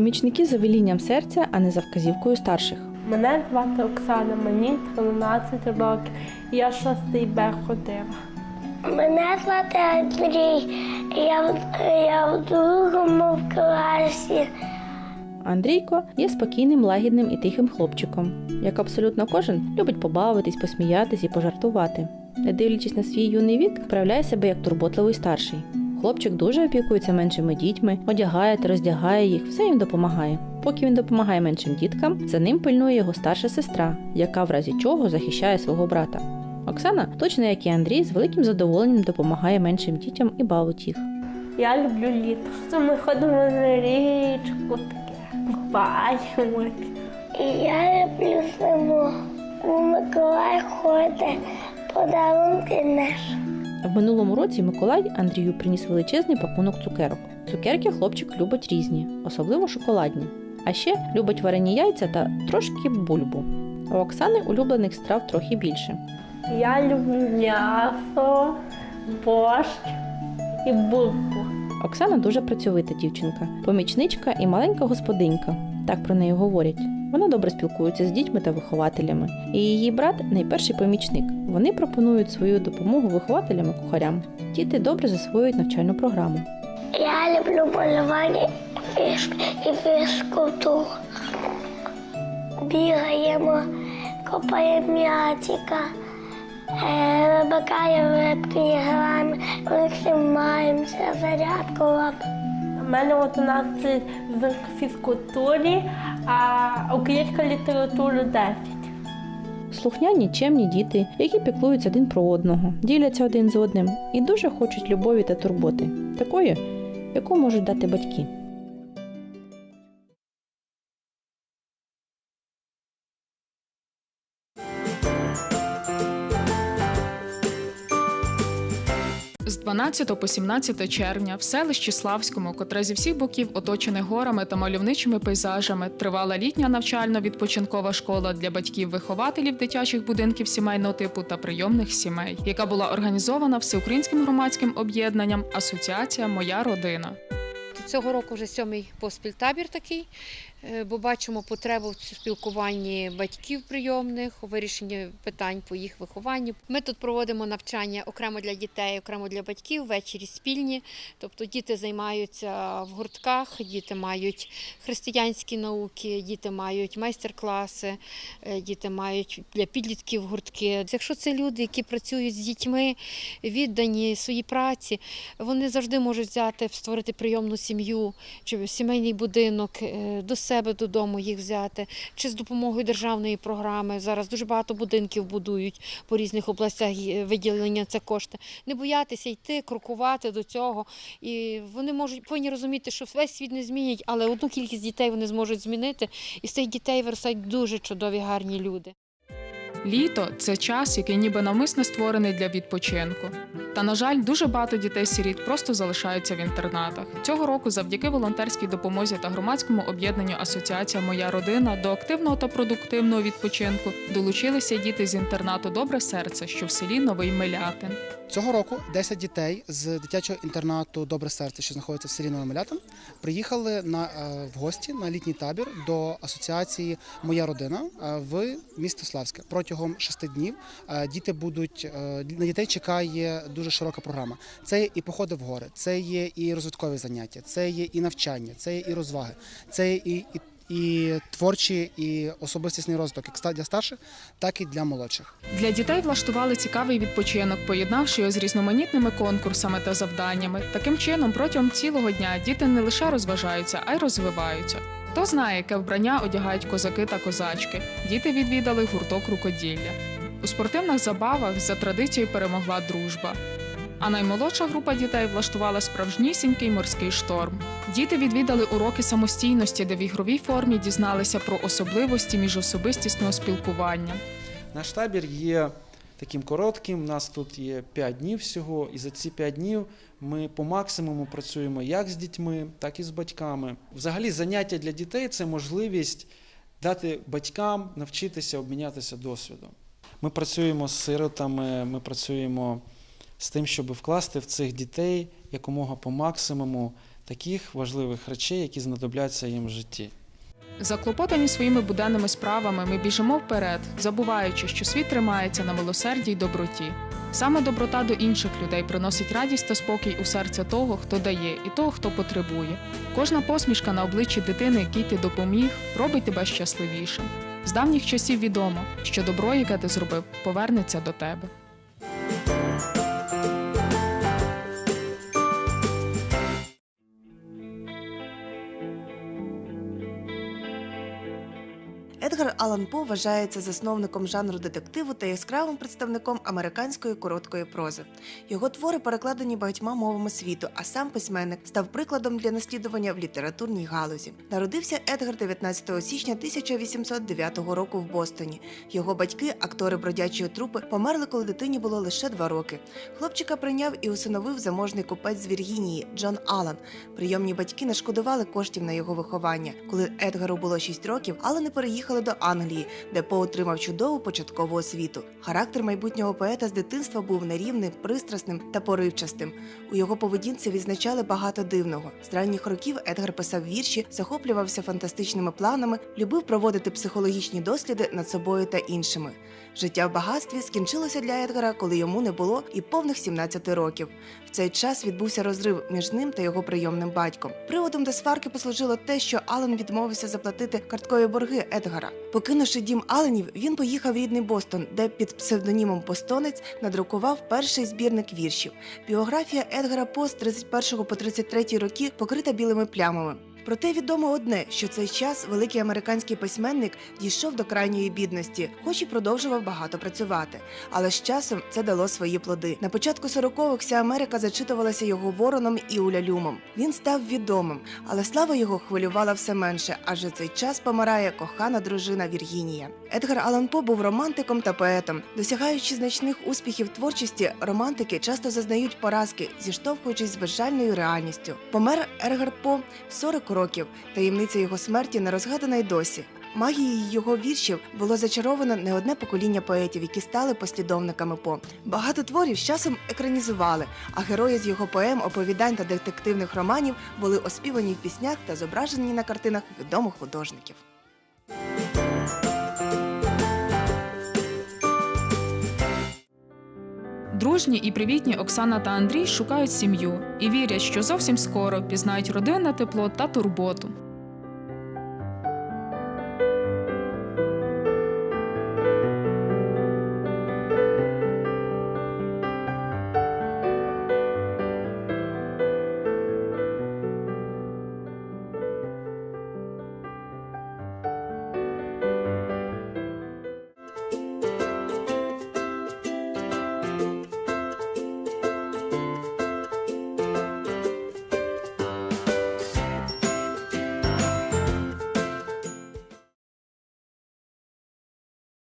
Помічники за велінням серця, а не за вказівкою старших. Мене звати Оксана, мені 13 років. Я шостий Б ходила. Мене звати Андрій. Я, в- я в другому класі. Андрійко є спокійним, лагідним і тихим хлопчиком. Як абсолютно кожен, любить побавитись, посміятись і пожартувати. Не дивлячись на свій юний вік, проявляє себе як турботливий старший. Хлопчик дуже опікується меншими дітьми, одягає та роздягає їх, все їм допомагає. Поки він допомагає меншим діткам, за ним пильнує його старша сестра, яка в разі чого захищає свого брата. Оксана, точно як і Андрій, з великим задоволенням допомагає меншим дітям і бавить їх. Я люблю літо. Що ми ходимо на річку, таке купаємось. І я люблю зиму. У Миколай ходить подарунки наш. В минулому році Миколай Андрію приніс величезний пакунок цукерок. Цукерки хлопчик любить різні, особливо шоколадні. А ще любить варені яйця та трошки бульбу. У Оксани улюблених страв трохи більше. Я люблю м'ясо, борщ і булку. Оксана дуже працьовита дівчинка, помічничка і маленька господинька. Так про неї говорять. Вона добре спілкується з дітьми та вихователями. І її брат найперший помічник. Вони пропонують свою допомогу вихователям і кухарям. Діти добре засвоюють навчальну програму. Я люблю полювання і фізкультуру. Бігаємо, копаємо м'ячика, е, вибикаємо рибки, граємо, маємося, зарядку. У мене 11 з фізкультурі, а українська література 10. Слухняні, чемні діти, які піклуються один про одного, діляться один з одним і дуже хочуть любові та турботи, такої, яку можуть дати батьки. З 12 по 17 червня в селищі Славському, котре зі всіх боків оточене горами та мальовничими пейзажами, тривала літня навчально-відпочинкова школа для батьків-вихователів дитячих будинків сімейного типу та прийомних сімей, яка була організована всеукраїнським громадським об'єднанням Асоціація Моя родина. Цього року вже сьомий поспіль табір такий, бо бачимо потребу в спілкуванні батьків прийомних, у вирішенні питань по їх вихованню. Ми тут проводимо навчання окремо для дітей, окремо для батьків, ввечері спільні. Тобто діти займаються в гуртках, діти мають християнські науки, діти мають майстер-класи, е, діти мають для підлітків гуртки. Якщо це люди, які працюють з дітьми, віддані своїй праці, вони завжди можуть взяти, створити прийомну сім'ю чи сімейний будинок е, до себе додому їх взяти, чи з допомогою державної програми. Зараз дуже багато будинків будують по різних областях виділення це кошти. Не боятися йти, крокувати до цього. І вони можуть повинні розуміти, що весь світ не змінять, але одну кількість дітей вони зможуть змінити. І з цих дітей виростають дуже чудові, гарні люди. Літо це час, який ніби навмисно створений для відпочинку. Та, на жаль, дуже багато дітей-сиріт просто залишаються в інтернатах. Цього року, завдяки волонтерській допомозі та громадському об'єднанню Асоціація Моя родина до активного та продуктивного відпочинку долучилися діти з інтернату Добре серце, що в селі Новий Милятин. Цього року 10 дітей з дитячого інтернату Добре серце, що знаходиться в селі Новомилятин, приїхали на е, в гості на літній табір до асоціації Моя родина е, в місто Славське. Шести днів е, діти будуть е, на дітей чекає дуже широка програма. Це і походи в гори, це є і розвиткові заняття, це є і навчання, це є і розваги, це є і, і і творчий, і особистісний розвиток як для старших, так і для молодших. Для дітей влаштували цікавий відпочинок, поєднавши його з різноманітними конкурсами та завданнями. Таким чином, протягом цілого дня діти не лише розважаються, а й розвиваються. Хто знає, яке вбрання одягають козаки та козачки. Діти відвідали гурток рукоділля. У спортивних забавах за традицією перемогла дружба. А наймолодша група дітей влаштувала справжнісінький морський шторм. Діти відвідали уроки самостійності, де в ігровій формі дізналися про особливості міжособистісного спілкування. Наш табір є таким коротким. У нас тут є 5 днів всього, і за ці 5 днів ми по максимуму працюємо як з дітьми, так і з батьками. Взагалі, заняття для дітей це можливість дати батькам навчитися обмінятися досвідом. Ми працюємо з сиротами, ми працюємо з тим, щоб вкласти в цих дітей якомога по максимуму таких важливих речей, які знадобляться їм в житті. Заклопотані своїми буденними справами, ми біжимо вперед, забуваючи, що світ тримається на милосерді й доброті. Саме доброта до інших людей приносить радість та спокій у серце того, хто дає, і того, хто потребує. Кожна посмішка на обличчі дитини, якій ти допоміг, робить тебе щасливішим. З давніх часів відомо, що добро, яке ти зробив, повернеться до тебе. Едгар Алан По вважається засновником жанру детективу та яскравим представником американської короткої прози. Його твори перекладені багатьма мовами світу, а сам письменник став прикладом для наслідування в літературній галузі. Народився Едгар 19 січня 1809 року в Бостоні. Його батьки, актори бродячої трупи, померли, коли дитині було лише два роки. Хлопчика прийняв і усиновив заможний купець з Віргінії Джон Алан. Прийомні батьки не шкодували коштів на його виховання. Коли Едгару було 6 років, Алани переїхали до Англії, де По отримав чудову початкову освіту. Характер майбутнього поета з дитинства був нерівним, пристрасним та поривчастим. У його поведінці відзначали багато дивного. З ранніх років Едгар писав вірші, захоплювався фантастичними планами, любив проводити психологічні досліди над собою та іншими. Життя в багатстві скінчилося для Едгара, коли йому не було і повних 17 років. В цей час відбувся розрив між ним та його прийомним батьком. Приводом до сварки послужило те, що Ален відмовився заплатити карткові борги Едгара. Покинувши дім Аленів, він поїхав в рідний Бостон, де під псевдонімом Бостонець надрукував перший збірник віршів. Біографія Едгара По з 31 по 33 роки покрита білими плямами. Проте відомо одне, що цей час великий американський письменник дійшов до крайньої бідності, хоч і продовжував багато працювати. Але з часом це дало свої плоди. На початку 40-х вся Америка зачитувалася його вороном і улялюмом. Він став відомим, але слава його хвилювала все менше, адже цей час помирає кохана дружина Віргінія. Едгар Алан По був романтиком та поетом. Досягаючи значних успіхів творчості, романтики часто зазнають поразки, зіштовхуючись з безжальною реальністю. Помер Едгар По в 40 років. Таємниця його смерті не розгадана й досі. Магією його віршів було зачаровано не одне покоління поетів, які стали послідовниками По. Багато творів з часом екранізували, а герої з його поем, оповідань та детективних романів були оспівані в піснях та зображені на картинах відомих художників. Дружні і привітні Оксана та Андрій шукають сім'ю і вірять, що зовсім скоро пізнають родинне тепло та турботу.